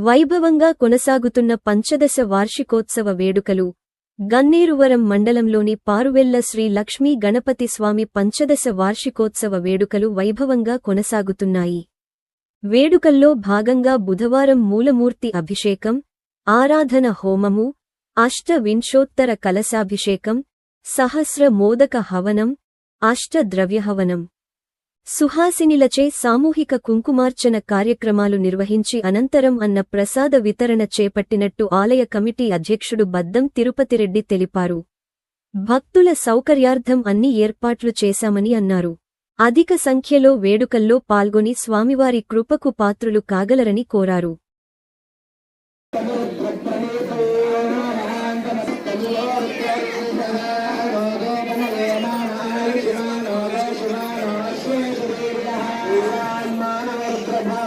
వైభవంగా కొనసాగుతున్న పంచదశ వార్షికోత్సవ వేడుకలు. గన్నేరువరం మండలంలోని పారువెల్ల శ్రీ లక్ష్మీ గణపతి స్వామి పంచదశ వార్షికోత్సవ వేడుకలు వైభవంగా కొనసాగుతున్నాయి. వేడుకల్లో భాగంగా బుధవారం మూలమూర్తి అభిషేకం ఆరాధన హోమము అష్ట వింశోత్తర కలశాభిషేకం సహస్ర మోదక హవనం అష్ట ద్రవ్యహవనం. సుహాసినిలచే సామూహిక కుంకుమార్చన కార్యక్రమాలు నిర్వహించి అనంతరం అన్న ప్రసాద వితరణ చేపట్టినట్టు ఆలయ కమిటీ అధ్యక్షుడు బద్దం తిరుపతిరెడ్డి తెలిపారు. భక్తుల సౌకర్యార్థం అన్ని ఏర్పాట్లు చేశామని అన్నారు. అధిక సంఖ్యలో వేడుకల్లో పాల్గొని స్వామివారి కృపకు పాత్రులు కాగలరని కోరారు.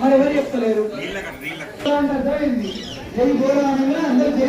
మరి ఎవరు చెప్తలేరు జై గోరానంగా అందరూ జై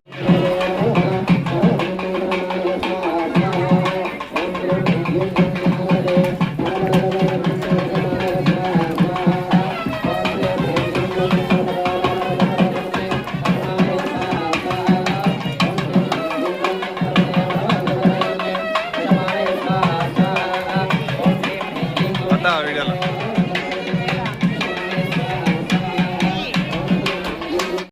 गल